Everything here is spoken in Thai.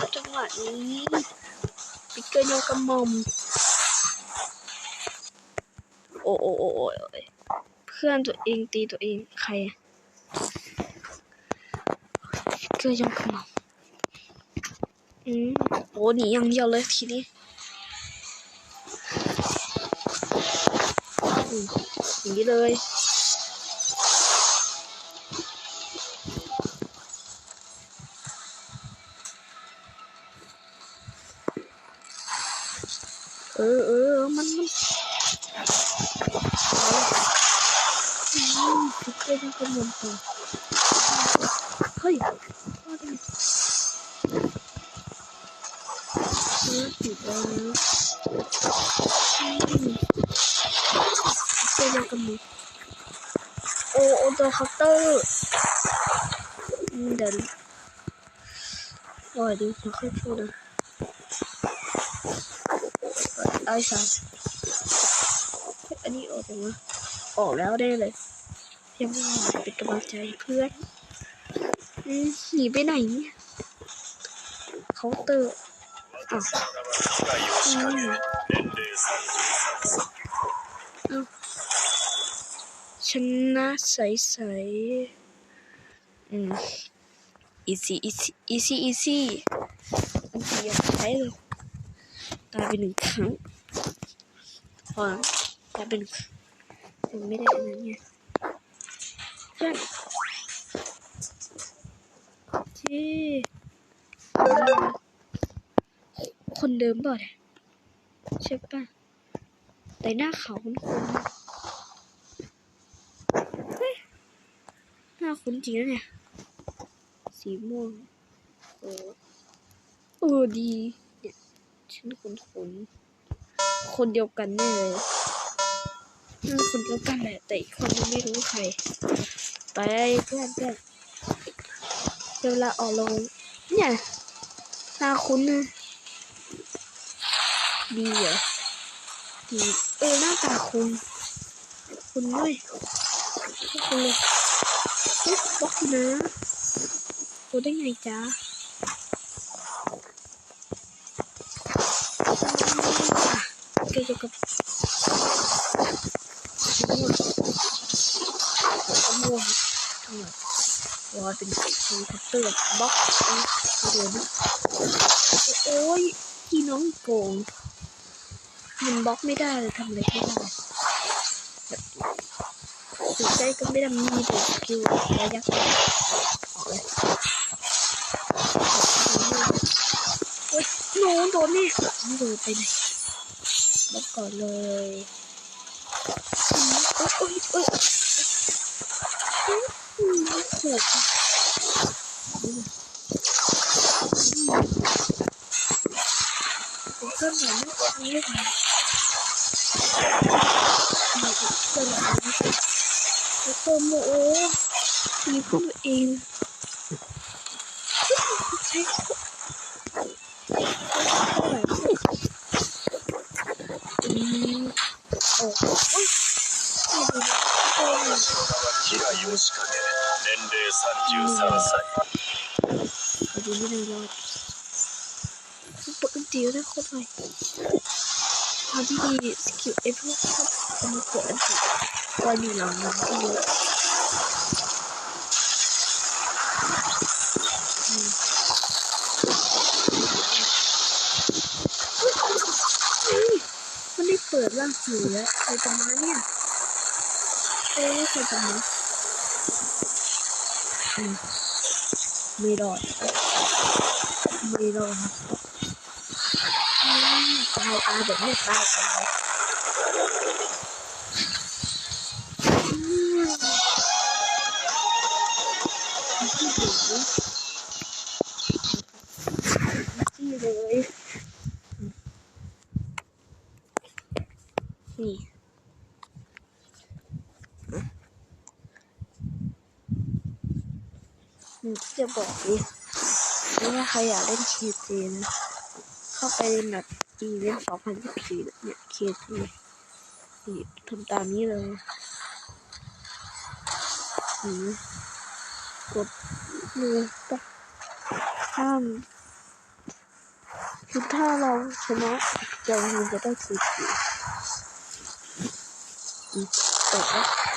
ครับจังหวะนี้ปิกเกอร์โยกระมอมโอ้โอ้โอ้โอ้เพื่อนตัวเองตีตัวเองใครอะปิกเกอร์โยกระมอมอืมโอ้หนีอย่างเดียวเลยทีนี้อืมอย่างนี้เลย เออเออมันมันอืมพิกเกอร์ยังกระมวลต่อเฮ้ยว่า ไออติดแล้วนะอืมพิกเกอร์ยังกระมวลโอ้โอตัวเคาน์เตอร์อืมเดี๋ยวโอ้ยดีขอค่อยพูดนะไอ้สัสอันนี้ออกยังวะออกแล้วได้เลยยังไม่ออกเป็นกำลังใจเพื่อนอืมหนีไปไหนเนี่ยเคาเตอร์อ้าวอือ้าชนะใสๆอืม easy easy easy easy อันที่อยากใช้เลยตายไปหนึ่งครั้ง พอตายไปหนึ่งครั้งยังไม่ได้อันนั้นไงเพื่อนที่คนเดิมเปล่าเนี่ยใช่ป่ะ แต่หน้าเขาคุ้นๆเฮ้ยหน้าคุ้นจริงนะเนี่ย สีม่วงเออเออดี เนี่ย ฉันคุ้นคุ้นๆ คนเดียวกันแน่เลยคนเดียวกันแหละแต่อีกคนไม่รู้ใคร ไปเพื่อนเพื่อนเดี๋ยวเวลาออกลงเนี่ยหน้าคุ้นนะดีเหรอดีเออหน้าตาคุ้นคุ้นด้วยคุ้นเลยเอ๊ะบล็อกนะรู้ได้ไงจ๊ะ ก็จะกับม่วงทั้งหมดวอเป็นสีคัตเตอร์บล็อกเดี๋ยวนะโอ้ยพี่น้องโกงมันบล็อกไม่ได้เลยทำอะไรไม่ได้ถึงใจก็ไม่ได้มีแต่สกิลระยะออกเลยโอ้ยโน้โดนนี่ไม่โดนไปไหน บล็อกก่อนเลยอืมโอ๊ยโอ๊ยโอ๊ยอืมไม่เกิดอะอืมผมก็เหมือนไม่ไม่ไหวไม่เกิดอะไรแล้วก็โมโอ้มีพวกตัวเอง 33歳ปดูไม่ได้รอดเปิดตีได้โคตรไวทางที่ดีสกิลไอ้พวกชอบเอามาเปิดอันติตอนอยู่หลังมันก็เยอะเฮ้ยมันได้เปิดร่างผีแล้วใครจะมาเนี่ยเอ้ยใครจะมา ไม่รอดไม่รอดครับตายตายแบบนี้ตายตายนี่เลยนี่ นี่จะบอกดิว่าใครอยากเล่นเคเจนะเข้าไปในแบบอีเวนต์2014เนี่ยเคเจนี่ทำตามนี้เลยหือกดมือปะห้ามคือถ้าเราชนะเราจะได้สีผิวอืมตกแล้ว